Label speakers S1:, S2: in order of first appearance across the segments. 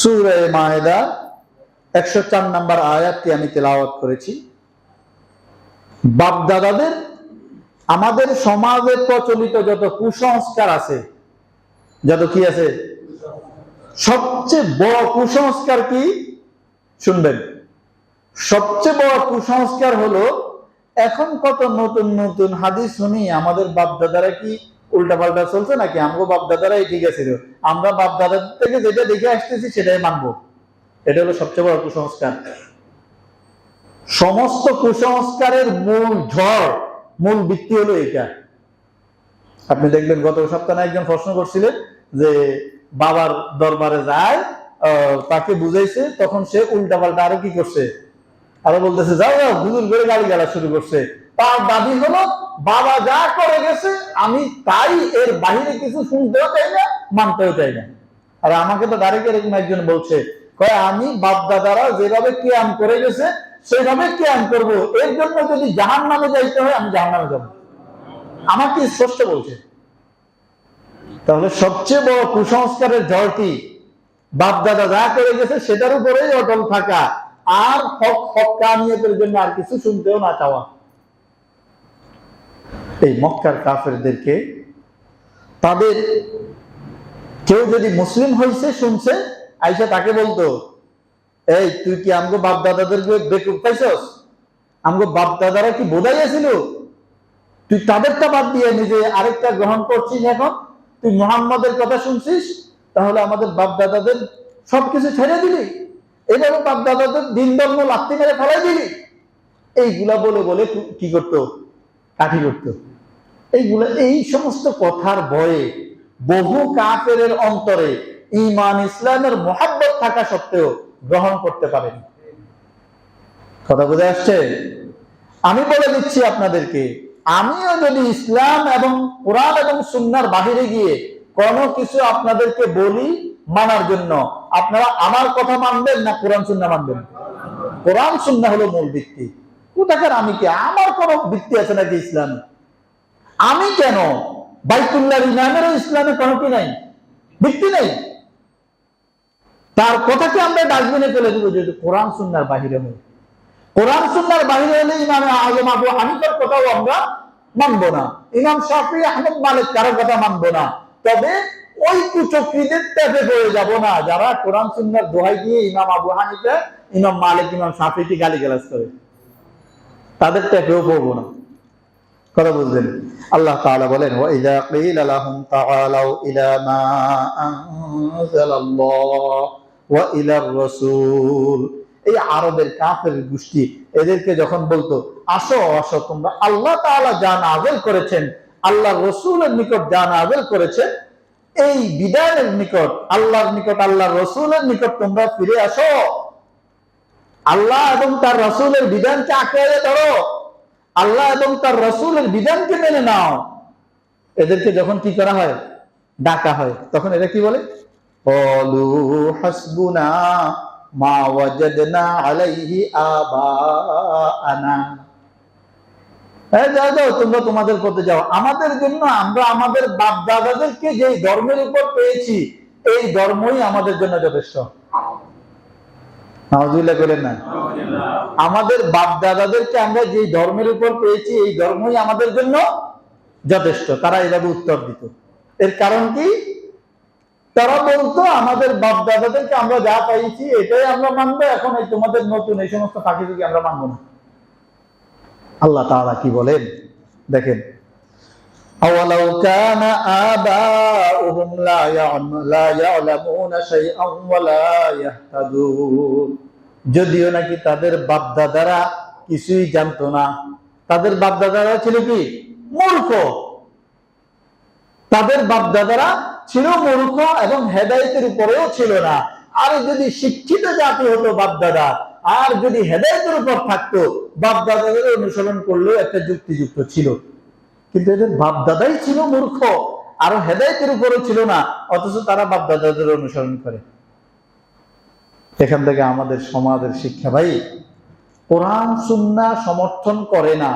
S1: সুরে মায়েদা একশো চার নম্বর আয়াতটি আমি তেলাওয়াত করেছি। বাপদাদাদের, আমাদের সমাজে প্রচলিত যত কুসংস্কার আছে, যত কি আছে? সবচেয়ে বড় কুসংস্কার কি? শুনবেন। সবচেয়ে বড় কুসংস্কার হলো, এখন কত নতুন নতুন হাদিস শুনি, আমাদের বাপদাদারা কি উল্টাপাল্টা চলছে নাকি? আমগো বাপদাদারাই ঠিক আছে। আমরা বাপদাদার থেকে যেটা দেখে আসতেছি, সেটাই মানবো। এটা হলো সবচেয়ে বড় কুসংস্কার। সমস্ত কুসংস্কারের মূল ঝড়, মূল ভিত্তি হলো এটা। আপনি দেখবেন, গত সপ্তাহে একজন প্রশ্ন করছিলেন যে বাবার দরবারে যায় তাকে বুঝাইছে, তখন সে উল্টা পাল্টা আরও কি করছে? আরও বলতেছে, যাও যাও গুজুল করে গাড়ি গালা শুরু করছে। তার দাবি হলো, বাবা যা করে গেছে, আমি তাই এর বাহিরে কিছু শুনতেও চাই না, মানতেও চাই না। আর আমাকে তো ডাইরেক্ট এরকম একজন বলছে, কয়, আমি বাপ দাদারা যেভাবে কেয়াম করে গেছে, সেভাবে কেয়াম করব। এর জন্য যদি জাহান নামে যাইতে হয়, আমি জাহান নামে যাব আমাকে স্পষ্ট বলছে? তাহলে সবচেয়ে বড় কুসংস্কারের ঝড়টি বাপ দাদা যা করে গেছে, সেটার উপরেই অটল থাকা। আর হক হক কামিয়াতের জন্য আর কিছু শুনতেও না চাওয়া। এই মক্কার কাফেরদেরকে, তাদের কেউ যদি মুসলিম হয়েছে শুনছে, আইসা তাকে বলতো, এই, তুই কি আমগো বাপ দাদাদেরকে বেকুব পাইছস? আমগো বাপ দাদারা কি বোঝাইয়াছিল তুই তাদেরটা বাদ দিয়ে নিজে আরেকটা গ্রহণ করছিস এখন? তুই মোহাম্মদের কথা শুনছিস? তাহলে আমাদের বাপ দাদাদের সবকিছু ছেড়ে দিলি। এইভাবে বাপ দাদাদের দিন ধর্ম লাত্তি মেরে ফেলাই দিলি। এইগুলা বলে বলে কি করতো? কাঠি করতো। এইগুলা এই সমস্ত কথার ভয়ে বহু কাফের অন্তরে ইমান ইসলামের মহাব্বত থাকা সত্ত্বেও গ্রহণ করতে পারেনি। কথা বুঝে আসছে? আমি বলে দিচ্ছি আপনাদেরকে, আমিও যদি ইসলাম এবং কোরআন এবং সুন্নার বাহিরে গিয়ে কোনো কিছু আপনাদেরকে বলি মানার জন্য, আপনারা আমার কথা মানবেন না কোরআন, সুন্না মানবেন কোরআন, সুন্না হলো মূল ভিত্তি। কোথাকার আমি কি? আমার কোনো ভিত্তি আছে নাকি ইসলাম? আমি কেন? বাইতুল্লাহ ইমামেরও ইসলামে কোনো কি নাই? ভিত্তি নেই। তার কথাকে আমরা ডাস্টবিনে ফেলে দিব, যেহেতু কোরআন সুন্নার বাহিরে হয় কোরআন সুন্নার বাহিরে হলে ইমাম আজম আবু হানিফার কথাও আমরা মানবো না। ইমাম শাফি, আহমদ মালিক কারও কথা মানবো না। তবে ওই কুচক্রীদের ট্যাপে পড়ে যাব না, যারা কোরআন সুন্নার দোহাই দিয়ে ইমাম আবু হানিফা, ইমাম মালিক, ইমাম শাফিকে গালি গালাজ করে। তাদের ট্যাপেও পড়ব না। কথা বুঝলেন? আল্লাহ তাআলা বলেন ওয়াইদা কিলা লাহুম তাআলাউ ইলা মা আনজালাল্লাহ ওয়া ইলার রাসূল. এই আরবের কাফের গোষ্ঠী এদেরকে যখন বলতো, আসো আসো, তোমরা আল্লাহ তাআলা যা নাযিল করেছেন, আল্লাহ রসুলের নিকট যা নাযিল করেছেন, এই বিদায়ের নিকট, আল্লাহর নিকট আল্লাহ রসুলের নিকট তোমরা ফিরে আসো। আল্লাহ এবং তার রসুলের বিধানকে আঁকড়ে ধরো। আল্লাহ এবং তার রসুলের বিধানকে মেনে নাও। এদেরকে যখন কি করা হয়? ডাকা হয়। তখন এরা কি বলে? যাও তোমরা তোমাদের পথে যাও। আমাদের জন্য আমরা আমাদের বাপ দাদাদেরকে যে ধর্মের উপর পেয়েছি, এই ধর্মই আমাদের জন্য যথেষ্ট। নাউজুবিল্লাহ করেন না। আমাদের বাপ দাদাদেরকে আমরা যে ধর্মের উপর পেয়েছি, এই ধর্মই আমাদের জন্য যথেষ্ট। তারা এভাবে উত্তর দিত। এর কারণ কি? তারা বলতো, আমাদের বাপ দাদাদেরকে আমরা যা পাইছি, এটাই আমরা মানবো, এখন এই তোমাদের নতুন, এই সমস্ত ফাঁকি আমরা মানবো না। আল্লাহ তাআলা কি বলেন? দেখেন أولو كان آباؤهم لا يعلم لا يعلمون شيئا ولا يهتدون যদিও নাকি তাদের বাপদাদারা কিছুই জানতো না তাদের বাপদাদারা ছিল কি মূর্খ তাদের বাপদাদারা ছিল মূর্খ এবং হেদায়েতের উপরেও ছিল না আর যদি শিক্ষিত জাতি হতো বাপদাদা আর যদি হেদায়েতের উপর থাকতো বাপদাদাদের অনুসরণ করলেও একটা যুক্তিযুক্ত ছিল কিন্তু এদের বাপদাদাই ছিল মূর্খ, আর হেদায়েতের উপরও ছিল না, অথচ তারা বাপদাদাদের অনুসরণ করে। এখান থেকে আমাদের সমাজের শিক্ষা, ভাই, কোরআন, সুন্না সমর্থন করে না।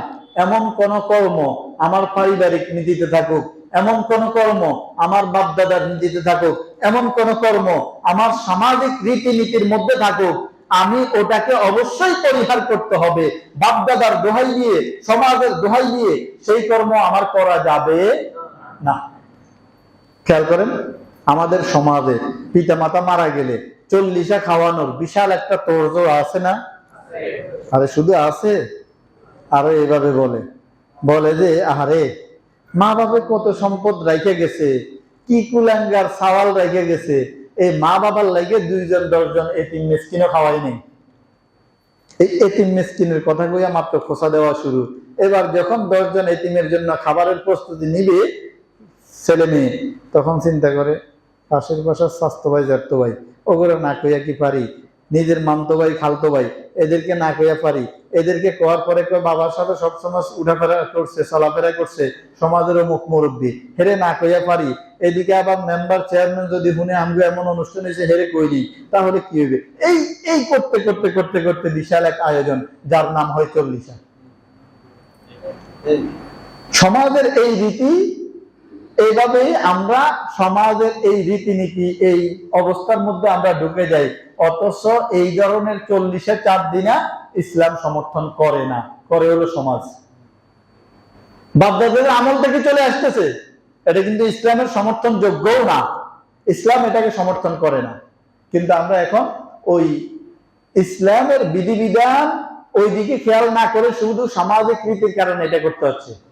S1: এমন কোন কর্ম আমার পারিবারিক নীতিতে থাকুক, এমন কোন কর্ম আমার বাপ দাদার নীতিতে থাকুক, এমন কোন কর্ম আমার সামাজিক রীতিনীতির মধ্যে থাকুক আমি ওটাকে অবশ্যই পরিহার করতে হবে। বাপ দাদার দোহাই দিয়ে, সমাজের দোহাই দিয়ে সেই কর্ম আমার করা যাবে না। খেয়াল করেন, আমাদের সমাজে পিতা মাতা মারা গেলে চল্লিশা খাওয়ানোর বিশাল একটা তোড়জোড় আছে না? আরে শুধু আছে? আরও এভাবে বলে। বলে যে, আহারে মা বাবা কত সম্পদ রেখে গেছে, কি কুলাঙ্গার সাওয়াল রেখে গেছে এই মা বাবার লাগে দুইজন, দশজন এতিম মিসকিনও খাওয়াই নেই। এই এতিম মিসকিনের কথা কইয়া মাত্র খোসা দেওয়া শুরু। এবার যখন দশজন এটিমের জন্য খাবারের প্রস্তুতি নিবে, ছেলে মেয়ে, তখন চিন্তা করে, পাশের বাসার স্বাস্থ্য ভাই জ্যাঠতো ভাই ওগুলো না কইয়া কি পারি? নিজের মামতো ভাই খালতো ভাই, এদেরকে না কইয়া পারি। এদেরকে কোয়ার পরে কেউ বাবার সাথে সবসময় উঠাফেরা করছে, চলাফেরা করছে সমাজের মুখ মুরব্বী। হেরে না কইয়া পারি। এদিকে আবার মেম্বার চেয়ারম্যান যদি শুনে আমগো এমন অনুষ্ঠান এসে হেরে কইলি তাহলে কি হবে এই এই করতে করতে করতে করতে বিশাল এক আয়োজন, যার নাম হয় চল্লিশা। সমাজের এই রীতি এইভাবে আমরা সমাজের এই রীতিনীতি, এই অবস্থার মধ্যে আমরা ঢুকে যাই। অথচ এই ধরনের চল্লিশে চার দিনা ইসলাম সমর্থন করে না। করে হলো সমাজ। বাপদাদের আমল থেকে চলে আসতেছে। এটা কিন্তু ইসলামের সমর্থন যোগ্যও না। ইসলাম এটাকে সমর্থন করে না। কিন্তু আমরা এখন ওই ইসলামের বিধিবিধান ওই দিকে খেয়াল না করে শুধু সামাজিক রীতির কারণে এটা করতে হচ্ছে।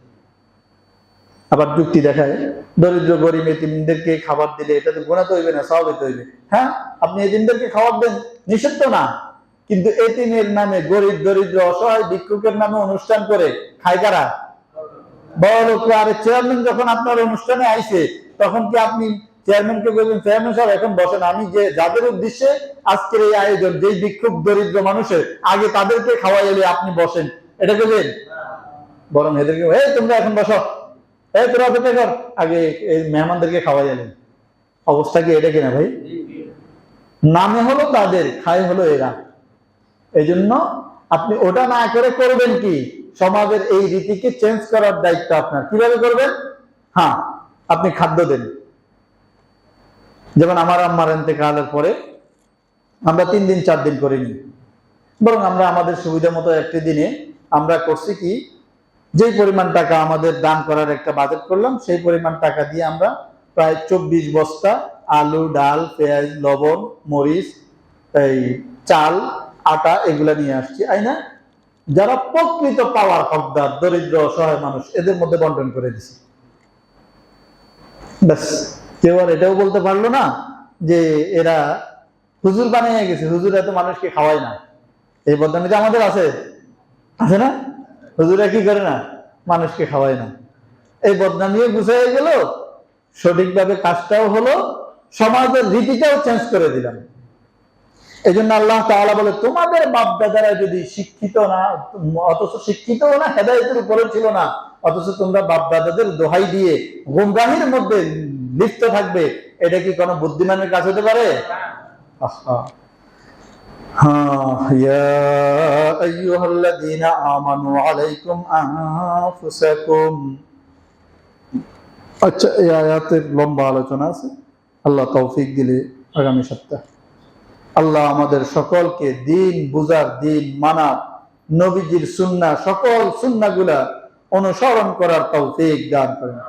S1: আবার যুক্তি দেখায়। দরিদ্র, গরিব এতিমদেরকে খাবার দিলে এটা তো গোনা তো হইবে না স্বাভাবিক হইবে হ্যাঁ আপনি এতিমদেরকে খাবার দেন নিষেধ তো না। কিন্তু এতিমের নামে গরিব, দরিদ্র, অসহায় ভিক্ষুকের নামে অনুষ্ঠান করে খায় কারা? চেয়ারম্যান আপনি বলবেন চেয়ারম্যান এখন বসেন, আমি যে যাদের উদ্দেশ্যে আয়োজন দরিদ্র মানুষের, আগে তাদেরকে খাওয়াই এলে আপনি বসেন। এটা করবেন বরং এদেরকে তোমরা এখন বসো। এই তোরা অপেক্ষা কর, আগে এই মেহমানদেরকে খাওয়াই এলেন অবস্থা কি এটা কিনা ভাই? নামে হলো তাদের, খায় হলো এরা। এই জন্য আপনি ওটা না করে করবেন কি? সমাজের এই রীতিকে চেঞ্জ করার দায়িত্ব আপনার। কীভাবে করবেন? হ্যাঁ আপনি খাদ্য দেন। যেমন আমার আম্মার এতেকালের পরে আমরা তিন দিন, চার দিন করিনি। বরং আমরা আমাদের সুবিধা মতো একটি দিনে আমরা করছি কি? যেই পরিমাণ টাকা আমাদের দান করার একটা বাজেট করলাম, সেই পরিমাণ টাকা দিয়ে আমরা প্রায় চব্বিশ বস্তা আলু, ডাল, পেঁয়াজ, লবণ, মরিচ, এই চাল, আটা এগুলা নিয়ে আসছি আই না? যারা প্রকৃত পাওয়ার হকদার, দরিদ্র, অসহায় মানুষ, এদের মধ্যে বন্টন করে দিছি। ব্যাস, কেউ আর এটাও বলতে পারল না যে এরা হুজুর বানিয়ে গেছে, হুজুর এত মানুষকে খাওয়ায় না। এই বদনামিটা আমাদের আছে। আছে না? হুজুরা কি করে না? মানুষকে খাওয়ায় না। এই বদনামিও গুছাই গেল, সঠিকভাবে কাজটাও হলো, সমাজের রীতিটাও চেঞ্জ করে দিলাম। এই জন্য আল্লাহ তাআলা বলে, তোমাদের বাপ দাদারা যদি শিক্ষিত না, অথচ শিক্ষিত না, হেদায়তের উপরে ছিল না, অথচ তোমরা বাপ দাদাদের দোহাই দিয়ে গুমরাহির মধ্যে লিপ্ত থাকবে, এটা কি কোনো বুদ্ধিমানের কাজ হতে পারে? আহা। हाँ या أيها الذين آمنوا عليكم أنفسكم আচ্ছা এই আয়াতের লম্বা আলোচনা আছে আল্লাহ তৌফিক দিলে আগামী সপ্তাহ আল্লাহ আমাদের সকলকে দিন বুঝার দিন মানার নবীজির সুন্না সকল সুন্নাগুলা অনুসরণ করার তৌফিক দান করেন